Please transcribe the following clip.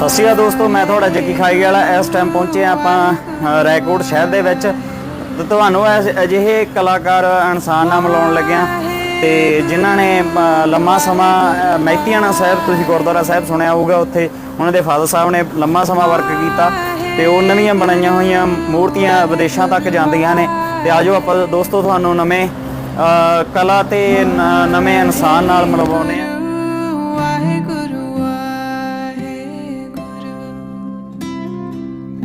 ਸਤਿ ਸ਼੍ਰੀ ਅਕਾਲ ਦੋਸਤੋ ਮੈਂ ਤੁਹਾਡਾ ਜੱਗੀ ਖਾਈ ਵਾਲਾ। ਇਸ ਟਾਈਮ ਪਹੁੰਚੇ ਆਪਾਂ ਅ, ਰੈਕੋਰਡ ਸ਼ਹਿਰ ਦੇ ਵਿੱਚ। ਤੇ ਤੁਹਾਨੂੰ ਐਸ- ਅਜਿਹੇ ਕਲਾਕਾਰ ਇਨਸਾਨ ਨਾਲ ਮਿਲਾਉਣ ਲੱਗਿਆ ਤੇ ਜਿਨ੍ਹਾਂ ਨੇ ਅ, ਲੰਮਾ ਸਮਾਂ ਅ, ਮਹਿਤੀਆਣਾ ਸਾਹਿਬ ਤੁਸੀਂ ਗੁਰਦੁਆਰਾ ਸਾਹਿਬ ਸੁਣਿਆ ਹੋਊਗਾ ਉੱਥੇ। ਉਹਨਾਂ ਦੇ ਫਾਦਰ ਸਾਹਿਬ ਨੇ ਲੰਮਾ ਸਮਾਂ ਵਰਕ ਕੀਤਾ। ਤੇ ਉਹ ਨਵੀਆਂ ਬਣਾਈਆਂ ਹੋਈਆਂ ਮੂਰਤੀਆਂ ਵਿਦੇਸ਼ਾਂ ਤੱਕ ਜਾਂਦੀਆਂ ਨੇ। ਤੇ ਆਜੋ ਆਪਾਂ ਦੋਸਤੋ ਤੁਹਾਨੂੰ ਨਵੇਂ ਕਲਾ ਤੇ ਨਵੇਂ ਇਨਸਾਨ ਨਾਲ ਮਿਲਵਾਉਂਦੇ ਆ